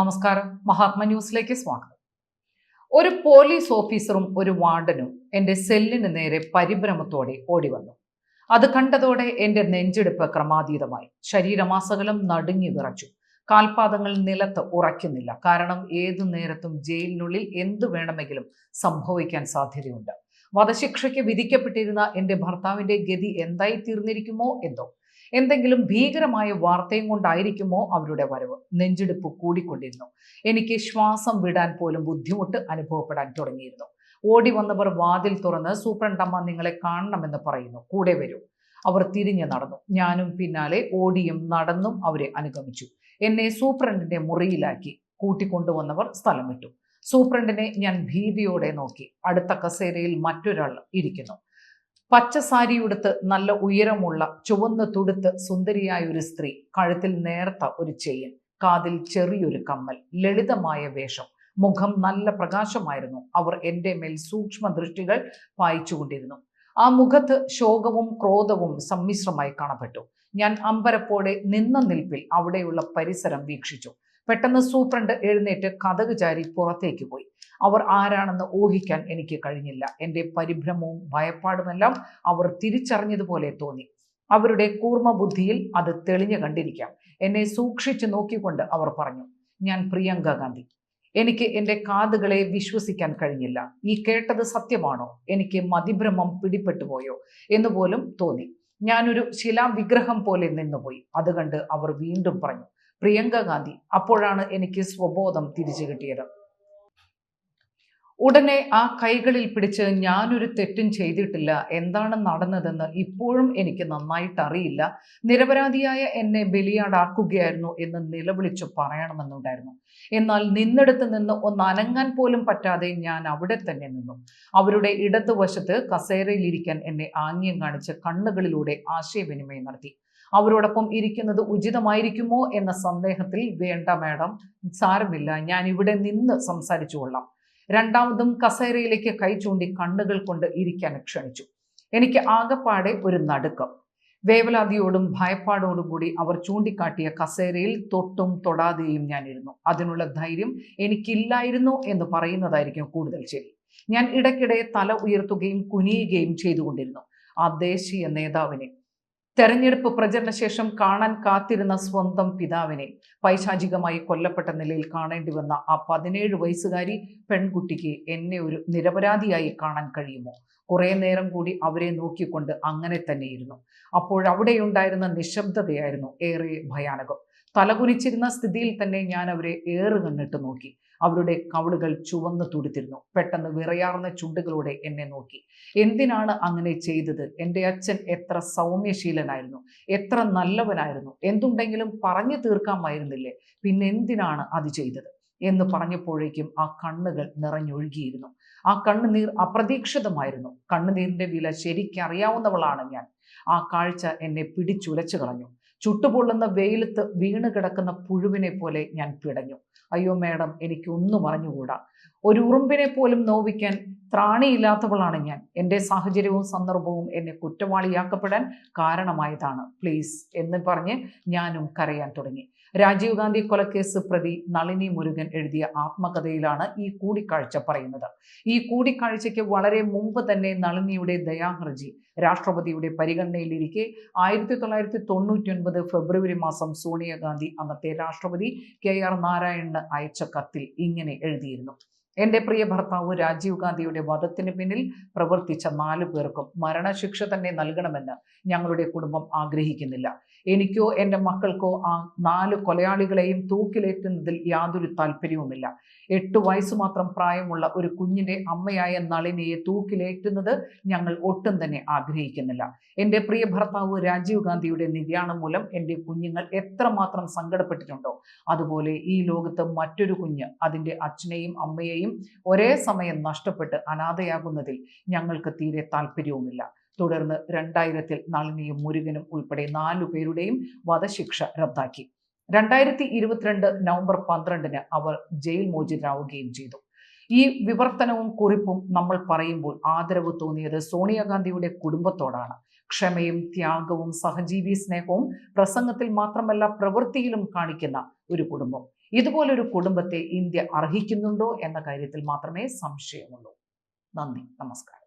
നമസ്കാരം. മഹാത്മ ന്യൂസിലേക്ക് സ്വാഗതം. ഒരു പോലീസ് ഓഫീസറും ഒരു വാർഡനും എന്റെ സെല്ലിന് നേരെ പരിഭ്രമത്തോടെ ഓടി വന്നു അത് കണ്ടതോടെ എന്റെ നെഞ്ചെടുപ്പ് ക്രമാതീതമായി. ശരീരമാസകലം നടുങ്ങി വിറച്ചു. കാൽപാദങ്ങൾ നിലത്ത് ഉറയ്ക്കുന്നില്ല. കാരണം ഏതു നേരത്തും ജയിലിനുള്ളിൽ എന്തു വേണമെങ്കിലും സംഭവിക്കാൻ സാധ്യതയുണ്ട്. വധശിക്ഷയ്ക്ക് വിധിക്കപ്പെട്ടിരുന്ന എന്റെ ഭർത്താവിന്റെ ഗതി എന്തായി തീർന്നിരിക്കുമോ എന്തോ? എന്തെങ്കിലും ഭീകരമായ വാർത്തയും കൊണ്ടായിരിക്കുമോ അവരുടെ വരവ്? നെഞ്ചിടിപ്പ് കൂടിക്കൊണ്ടിരുന്നു. എനിക്ക് ശ്വാസം വിടാൻ പോലും ബുദ്ധിമുട്ട് അനുഭവപ്പെടാൻ തുടങ്ങിയിരുന്നു. ഓടി വന്നവർ വാതിൽ തുറന്ന് സൂപ്രണ്ടമ്മ നിങ്ങളെ കാണണമെന്ന് പറയുന്നു. കൂടെ വരൂ. അവർ തിരിഞ്ഞു നടന്നു. ഞാനും പിന്നാലെ ഓടിയും നടന്നും അവരെ അനുഗമിച്ചു. എന്നെ സൂപ്രണ്ടിന്റെ മുറിയിലാക്കി കൂട്ടിക്കൊണ്ടുവന്നവർ സ്ഥലം വിട്ടു. സൂപ്രണ്ടിനെ ഞാൻ ഭീതിയോടെ നോക്കി. അടുത്ത കസേരയിൽ മറ്റൊരാൾ ഇരിക്കുന്നു. പച്ച സാരിയുടുത്ത് നല്ല ഉയരമുള്ള ചുവന്ന് തുടുത്ത് സുന്ദരിയായ ഒരു സ്ത്രീ കഴുത്തിൽ നേർത്ത ഒരു ചെയിൻ കാതിൽ ചെറിയൊരു കമ്മൽ ലളിതമായ വേഷം മുഖം നല്ല പ്രകാശമായിരുന്നു. അവർ എന്റെ മേൽ സൂക്ഷ്മ ദൃഷ്ടികൾ പായിച്ചുകൊണ്ടിരുന്നു. ആ മുഖത്ത് ശോകവും ക്രോധവും സമ്മിശ്രമായി കാണപ്പെട്ടു. ഞാൻ അമ്പരപ്പോടെ നിന്ന നിൽപ്പിൽ അവിടെയുള്ള പരിസരം വീക്ഷിച്ചു. പെട്ടെന്ന് സൂപ്രണ്ട് എഴുന്നേറ്റ് കഥക് ചാരി പുറത്തേക്ക് പോയി. അവർ ആരാണെന്ന് ഊഹിക്കാൻ എനിക്ക് കഴിഞ്ഞില്ല. എന്റെ പരിഭ്രമവും ഭയപ്പാടുമെല്ലാം അവർ തിരിച്ചറിഞ്ഞതുപോലെ തോന്നി. അവരുടെ കൂർമ്മ ബുദ്ധിയിൽ അത് തെളിഞ്ഞു കണ്ടിരിക്കാം. എന്നെ സൂക്ഷിച്ചു നോക്കിക്കൊണ്ട് അവർ പറഞ്ഞു ഞാൻ പ്രിയങ്ക ഗാന്ധി. എനിക്ക് എന്റെ കാതുകളെ വിശ്വസിക്കാൻ കഴിഞ്ഞില്ല. ഈ കേട്ടത് സത്യമാണോ? എനിക്ക് മതിഭ്രമം പിടിപ്പെട്ടുപോയോ എന്ന് പോലും തോന്നി. ഞാനൊരു ശിലാവിഗ്രഹം പോലെ നിന്നുപോയി. അത് കണ്ട് അവർ വീണ്ടും പറഞ്ഞു പ്രിയങ്ക ഗാന്ധി അപ്പോഴാണ് എനിക്ക് സ്വബോധം തിരിച്ചു കിട്ടിയത്. ഉടനെ ആ കൈകളിൽ പിടിച്ച് ഞാനൊരു തെറ്റും ചെയ്തിട്ടില്ല. എന്താണ് നടന്നതെന്ന് ഇപ്പോഴും എനിക്ക് നന്നായിട്ട് അറിയില്ല നിരപരാധിയായ എന്നെ ബലിയാടാക്കുകയായിരുന്നു എന്ന് നിലവിളിച്ചു പറയണമെന്നുണ്ടായിരുന്നു. എന്നാൽ നിന്നിടത്ത് നിന്ന് ഒന്ന് അനങ്ങാൻ പോലും പറ്റാതെ ഞാൻ അവിടെ തന്നെ നിന്നു. അവരുടെ ഇടതുവശത്ത് കസേരയിലിരിക്കാൻ എന്നെ ആംഗ്യം കാണിച്ച് കണ്ണുകളിലൂടെ ആശയവിനിമയം നടത്തി. അവരോടൊപ്പം ഇരിക്കുന്നത് ഉചിതമായിരിക്കുമോ എന്ന സന്ദേഹത്തിൽ വേണ്ട മാഡം സാരമില്ല. ഞാൻ ഇവിടെ നിന്ന് സംസാരിച്ചു കൊള്ളാം. രണ്ടാമതും കസേരയിലേക്ക് കൈ ചൂണ്ടി കണ്ണുകൾ കൊണ്ട് ഇരിക്കാൻ ക്ഷണിച്ചു. എനിക്ക് ആകപ്പാടെ ഒരു നടുക്കം. വേവലാതിയോടും ഭയപ്പാടോടും കൂടി അവർ ചൂണ്ടിക്കാട്ടിയ കസേരയിൽ തൊട്ടും തൊടാതെയും ഞാൻ ഇരുന്നു. അതിനുള്ള ധൈര്യം എനിക്കില്ലായിരുന്നു എന്ന് പറയുന്നതായിരിക്കും കൂടുതൽ ശരി. ഞാൻ ഇടയ്ക്കിടെ തല ഉയർത്തുകയും കുനിയുകയും ചെയ്തുകൊണ്ടിരുന്നു. ആ ദേശീയ നേതാവിനെ തെരഞ്ഞെടുപ്പ് പ്രചരണ ശേഷം കാണാൻ കാത്തിരുന്ന സ്വന്തം പിതാവിനെ പൈശാചികമായി കൊല്ലപ്പെട്ട നിലയിൽ കാണേണ്ടി വന്ന ആ പതിനേഴ് വയസ്സുകാരി പെൺകുട്ടിക്ക് എന്നെ ഒരു നിരപരാധിയായി കാണാൻ കഴിയുമോ? കുറേ നേരം കൂടി അവരെ നോക്കിക്കൊണ്ട് അങ്ങനെ തന്നെയിരുന്നു. അപ്പോഴവിടെയുണ്ടായിരുന്ന നിശബ്ദതയായിരുന്നു ഏറെ ഭയാനകം. തലകുനിച്ചിരുന്ന സ്ഥിതിയിൽ തന്നെ ഞാൻ അവരെ ഏറ് കണ്ണിട്ട് നോക്കി. അവരുടെ കവളുകൾ ചുവന്ന് തുടുത്തിരുന്നു. പെട്ടെന്ന് വിറയാർന്ന ചുണ്ടുകളോടെ എന്നെ നോക്കി. എന്തിനാണ് അങ്ങനെ ചെയ്തത്? എന്റെ അച്ഛൻ എത്ര സൗമ്യശീലനായിരുന്നു. എത്ര നല്ലവനായിരുന്നു. എന്തുണ്ടെങ്കിലും പറഞ്ഞു തീർക്കാമായിരുന്നില്ലേ? പിന്നെ എന്തിനാണ് അത് ചെയ്തത്? എന്ന് പറഞ്ഞപ്പോഴേക്കും ആ കണ്ണുകൾ നിറഞ്ഞൊഴുകിയിരുന്നു. ആ കണ്ണുനീർ അപ്രതീക്ഷിതമായിരുന്നു. കണ്ണുനീരിന്റെ വില ശരിക്കറിയാവുന്നവളാണ് ഞാൻ. ആ കാഴ്ച എന്നെ പിടിച്ചുലച്ചു കളഞ്ഞു. ചുട്ടുപൊള്ളുന്ന വെയിലത്ത് വീണ് കിടക്കുന്ന പുഴുവിനെ പോലെ ഞാൻ പിടഞ്ഞു. അയ്യോ മേഡം എനിക്കൊന്നും അറിഞ്ഞുകൂടാ. ഒരു ഉറുമ്പിനെ പോലും നോവിക്കാൻ ത്രാണിയില്ലാത്തവളാണ് ഞാൻ. എന്റെ സാഹചര്യവും സന്ദർഭവും എന്നെ കുറ്റവാളിയാക്കപ്പെടാൻ കാരണമായതാണ്. പ്ലീസ് എന്ന് പറഞ്ഞ് ഞാനും കരയാൻ തുടങ്ങി. രാജീവ് ഗാന്ധി കൊലക്കേസ് പ്രതി നളിനി മുരുകൻ എഴുതിയ ആത്മകഥയിലാണ് ഈ കൂടിക്കാഴ്ച പറയുന്നത്. ഈ കൂടിക്കാഴ്ചയ്ക്ക് വളരെ മുമ്പ് തന്നെ നളിനിയുടെ ദയാഹർജി രാഷ്ട്രപതിയുടെ പരിഗണനയിലിരിക്കെ ആയിരത്തി തൊള്ളായിരത്തി തൊണ്ണൂറ്റി ഒൻപത് ഫെബ്രുവരി മാസം സോണിയാഗാന്ധി അന്നത്തെ രാഷ്ട്രപതി കെ ആർ നാരായണന് അയച്ച കത്തിൽ ഇങ്ങനെ എഴുതിയിരുന്നു. എന്റെ പ്രിയ ഭർത്താവ് രാജീവ് ഗാന്ധിയുടെ വധത്തിന് പിന്നിൽ പ്രവർത്തിച്ച നാലു പേർക്കും മരണശിക്ഷ തന്നെ നൽകണമെന്ന് ഞങ്ങളുടെ കുടുംബം ആഗ്രഹിക്കുന്നില്ല. എനിക്കോ എന്റെ മക്കൾക്കോ ആ നാല് കൊലയാളികളെയും തൂക്കിലേറ്റുന്നതിൽ യാതൊരു താല്പര്യവുമില്ല. എട്ട് വയസ്സ് മാത്രം പ്രായമുള്ള ഒരു കുഞ്ഞിന്റെ അമ്മയായ നളിനിയെ തൂക്കിലേറ്റുന്നത് ഞങ്ങൾ ഒട്ടും തന്നെ ആഗ്രഹിക്കുന്നില്ല. എന്റെ പ്രിയ ഭർത്താവ് രാജീവ് ഗാന്ധിയുടെ നിര്യാണം മൂലം എന്റെ കുഞ്ഞുങ്ങൾ എത്രമാത്രം സങ്കടപ്പെട്ടിട്ടുണ്ടോ? അതുപോലെ ഈ ലോകത്ത് മറ്റൊരു കുഞ്ഞ് അതിന്റെ അച്ഛനെയും അമ്മയെയും ഒരേ സമയം നഷ്ടപ്പെട്ട് അനാഥയാകുന്നതിൽ ഞങ്ങൾക്ക് തീരെ താല്പര്യവുമില്ല തുടർന്ന് രണ്ടായിരത്തിൽ നളിനിയും മുരുകനും ഉൾപ്പെടെ നാലു പേരുടെയും വധശിക്ഷ റദ്ദാക്കി. രണ്ടായിരത്തി ഇരുപത്തിരണ്ട് നവംബർ പന്ത്രണ്ടിന് അവർ ജയിൽ മോചിതരാവുകയും ചെയ്തു. ഈ വിവർത്തനവും കുറിപ്പും നമ്മൾ പറയുമ്പോൾ ആദരവ് തോന്നിയത് സോണിയാഗാന്ധിയുടെ കുടുംബത്തോടാണ്. ക്ഷമയും ത്യാഗവും സഹജീവി സ്നേഹവും പ്രസംഗത്തിൽ മാത്രമല്ല പ്രവൃത്തിയിലും കാണിക്കുന്ന ഒരു കുടുംബം. ഇതുപോലൊരു കുടുംബത്തെ ഇന്ത്യ അർഹിക്കുന്നുണ്ടോ എന്ന കാര്യത്തിൽ മാത്രമേ സംശയമുള്ളൂ. നന്ദി. നമസ്കാരം.